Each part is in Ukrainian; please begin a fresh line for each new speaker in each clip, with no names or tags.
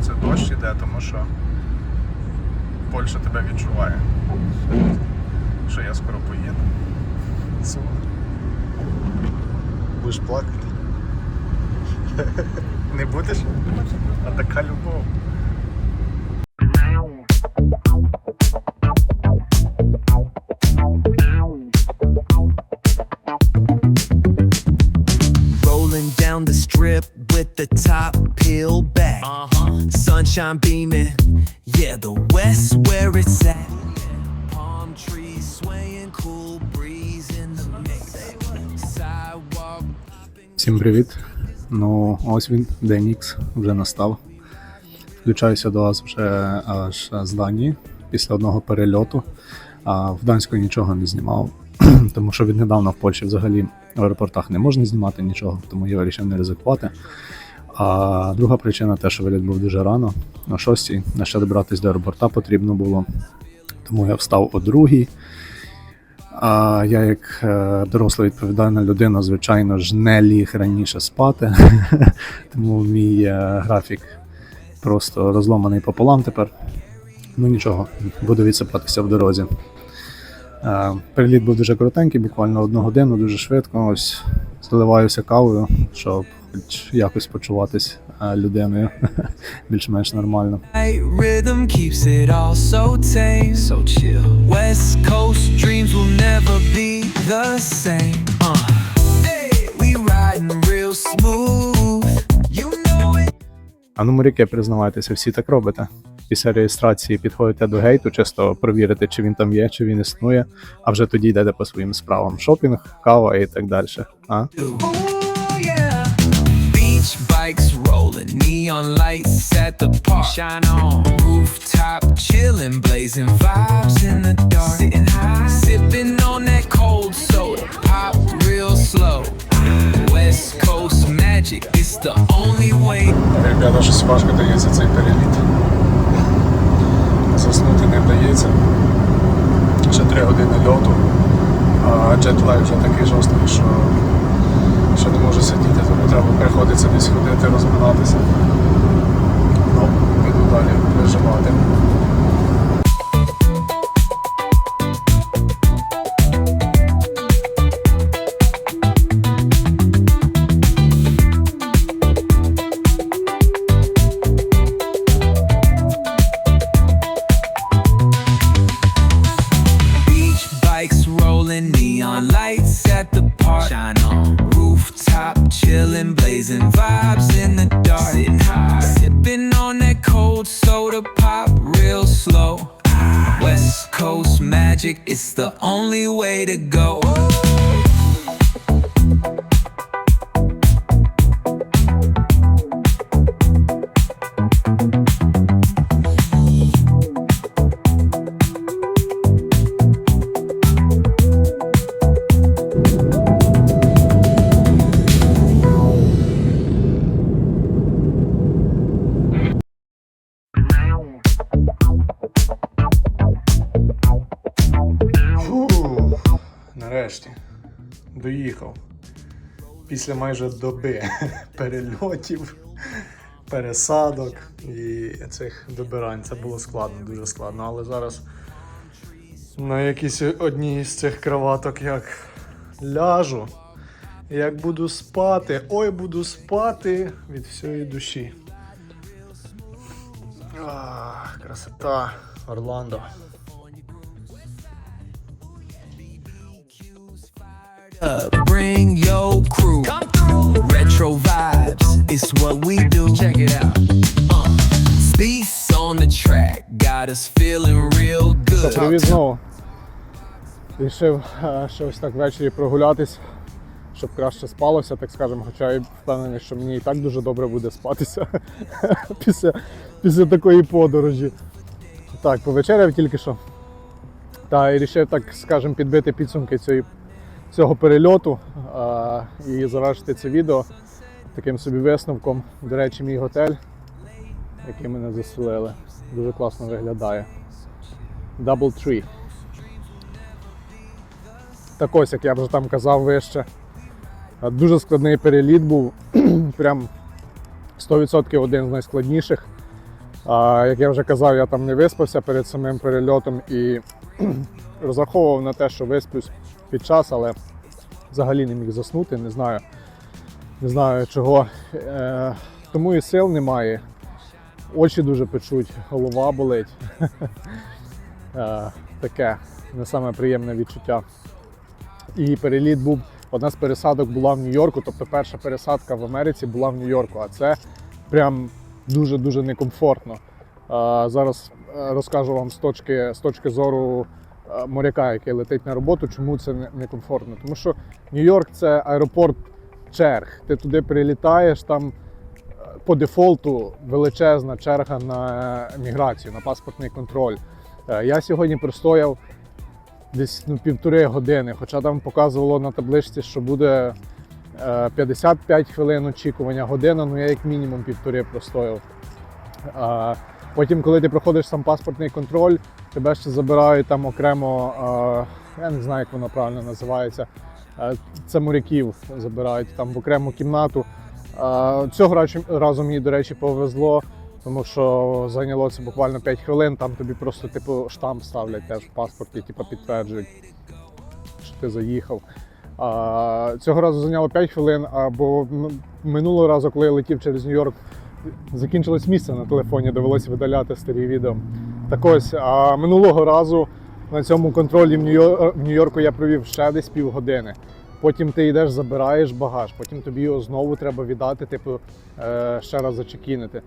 це дощ іде, тому що Польща тебе відчуває. Що я скоро поїду. Сумно. Будеш плакати? Не будеш? А така любов.
Rolling down the strip the top. Sunshine beaming, yeah, the west where it's at. Palm trees swaying, cool breeze in the mix. Sidewalk.
Всім привіт. Ну, ось він, день вже настав. Включаюся до вас вже аж з Данії після одного перельоту. А в Данську нічого не знімав, тому що віднедавна в Польщі взагалі в аеропортах не можна знімати нічого, тому я вирішив не ризикувати. А друга причина те, що виліт був дуже рано, о 6 на ще добратися до аеропорта потрібно було. Тому я встав о другій. А я, як е, доросла відповідальна людина, звичайно ж, не ліг раніше спати. Тому мій е, графік просто розломаний пополам тепер. Ну нічого, буду відсипатися в дорозі. Е, Переліт був дуже коротенький, буквально одну годину, дуже швидко. Ось заливаюся кавою, щоб хоч якось почуватись е, людиною більш-менш нормально.
Rhythm keeps it all so tame, so chill. West Coast dreams will never be the same. Uh. We riding real smooth. You know it.
А ну, моряки, признавайтеся, всі так робите. Після реєстрації підходите до гейту, чисто провірити, чи він там є, чи він існує, а вже тоді йдете по своїм справам. Шопінг, кава і так далі. А?
Rolling, neon lights at the park. Shine on, rooftop chilling, blazing vibes in the dark. Sitting high, sipping on that cold soda, pop real slow. West Coast magic, it's the only way.
Ребята, щось важко дається цей переліт. Заснути не вдається. Ще три години льоту, а джетлайг вже такий жорсткий, що, що не можу сидіти, тому треба приходиться десь ходити, розминатися. Ну, піду далі виживати.
Rolling, neon lights at the park. Shine on, rooftop chilling, blazing vibes in the dark. Sitting high, sipping on that cold soda, pop real slow. West Coast magic, it's the only way to go.
Нарешті доїхав. Після майже доби перельотів, пересадок і цих добирань. Це було складно, дуже складно. Але зараз на якійсь одній з цих кроваток як ляжу, як буду спати, ой, буду спати від всієї душі. Ах, красота, Орландо.
Up, bring your crew. Retro vibes, it's what we do. Check it out. Uh, Beats on the track, got us feeling real good.
Привіт знову. Рішив е, ще ось так ввечері прогулятись, щоб краще спалося, так скажемо. Хоча я впевнений, що мені і так дуже добре буде спатися після, після такої подорожі. Так, повечеряв тільки що. Та і рішив, так скажемо, підбити підсумки цієї, цього перельоту а, і завершити це відео таким собі висновком. До речі, мій готель, який мене заселили, дуже класно виглядає. Double Tree. Так ось, як я вже там казав вище. Дуже складний переліт був. Прям 100% один з найскладніших. А, як я вже казав, я там не виспався перед самим перельотом і розраховував на те, що висплюсь під час, але взагалі не міг заснути, не знаю, не знаю чого. Е, тому і сил немає. Очі дуже печуть, голова болить. Е, таке не саме приємне відчуття. І переліт був. Одна з пересадок була в Нью-Йорку, тобто перша пересадка в Америці була в Нью-Йорку, а це прям дуже-дуже некомфортно. А, зараз е, розкажу вам з точки, з точки зору е, моряка, який летить на роботу, чому це не- некомфортно. Тому що Нью-Йорк це аеропорт черг. Ти туди прилітаєш, там е, по дефолту величезна черга на міграцію, на паспортний контроль. Е, Я сьогодні простояв десь ну, півтори години, хоча там показувало на табличці, що буде е, 55 хвилин очікування година, ну я як мінімум півтори простояв. Потім, коли ти проходиш сам паспортний контроль, тебе ще забирають там окремо, я не знаю, як воно правильно називається. Це моряків забирають там в окрему кімнату. Цього разу мені, до речі, повезло, тому що зайняло це буквально 5 хвилин. Там тобі просто типу штамп ставлять теж в паспорті, типу підтверджують, що ти заїхав. Цього разу зайняло 5 хвилин, або минулого разу, коли я летів через Нью-Йорк, закінчилось місце на телефоні, довелося видаляти старі відео. Так ось, а минулого разу на цьому контролі в Нью-Йор- в Нью-Йорку я провів ще десь півгодини. Потім ти йдеш, забираєш багаж, потім тобі його знову треба віддати, типу, е, ще раз зачекінити.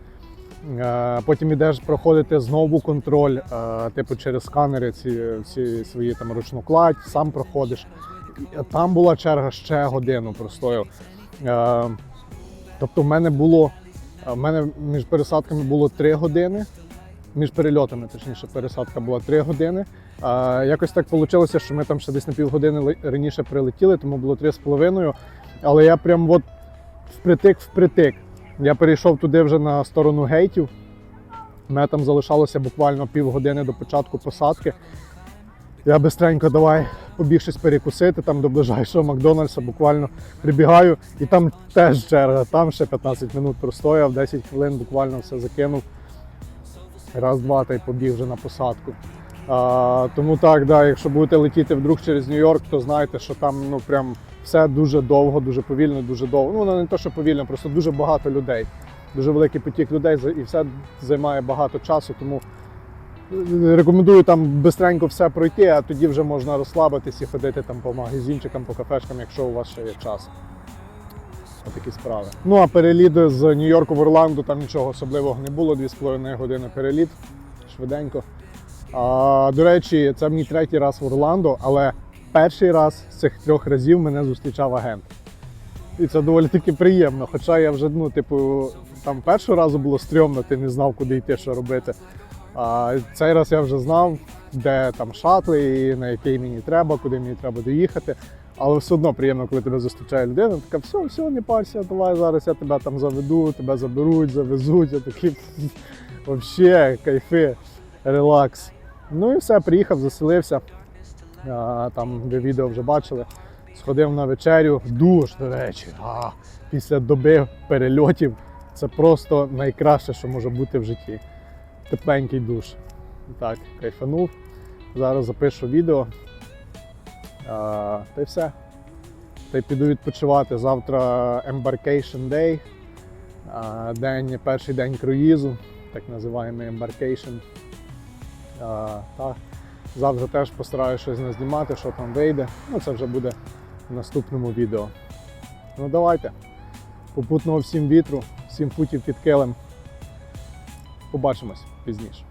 Е, Потім йдеш проходити знову контроль, е, типу через сканери ці, ці свої там ручну кладь, сам проходиш. Там була черга ще годину простояв. Е, Тобто в мене було в мене між пересадками було 3 години. Між перельотами, точніше, пересадка була 3 години. А, якось так вийшло, що ми там ще десь на півгодини раніше прилетіли, тому було 3,5. Але я прям от впритик впритик. Я перейшов туди вже на сторону гейтів. Мене там залишалося буквально півгодини до початку посадки. Я бистренько давай побіг щось перекусити там до ближайшого Макдональдса, буквально прибігаю, і там теж черга, там ще 15 минут простояв, 10 хвилин буквально все закинув. Раз, два та й побіг вже на посадку. А, тому так, да, якщо будете летіти вдруг через Нью-Йорк, то знайте, що там ну прям все дуже довго, дуже повільно, дуже довго. Ну не те, що повільно, просто дуже багато людей. Дуже великий потік людей і все займає багато часу, тому е, рекомендую там бистренько все пройти, а тоді вже можна розслабитись і ходити там по магазинчикам, по кафешкам, якщо у вас ще є час. Отакі справи. Ну а переліт з Нью-Йорку в Орландо там нічого особливого не було, 2,5 години переліт. Швиденько. А, до речі, це мій третій раз в Орландо, але перший раз з цих трьох разів мене зустрічав агент. І це доволі таки приємно. Хоча я вже, ну, типу, там першого разу було стрьомно, ти не знав, куди йти, що робити. А цей раз я вже знав, де там шатли, і на який мені треба, куди мені треба доїхати. Але все одно приємно, коли тебе зустрічає людина, така, все, все, не парся, давай зараз я тебе там заведу, тебе заберуть, завезуть. Я такий взагалі кайфи, релакс. Ну і все, приїхав, заселився. А, там ви відео вже бачили. Сходив на вечерю, душ, до речі, а, після доби перельотів. Це просто найкраще, що може бути в житті. Тепленький душ. Так, кайфанув. Зараз запишу відео. Та й все. Та й піду відпочивати. Завтра Embarkation Day. День, перший день круїзу, так називаємо Embarkation. Та. Завтра теж постараюся щось назнімати, що там вийде. Ну, це вже буде в наступному відео. Ну давайте. Попутного всім вітру, всім путів під килим. Побачимось пізніше.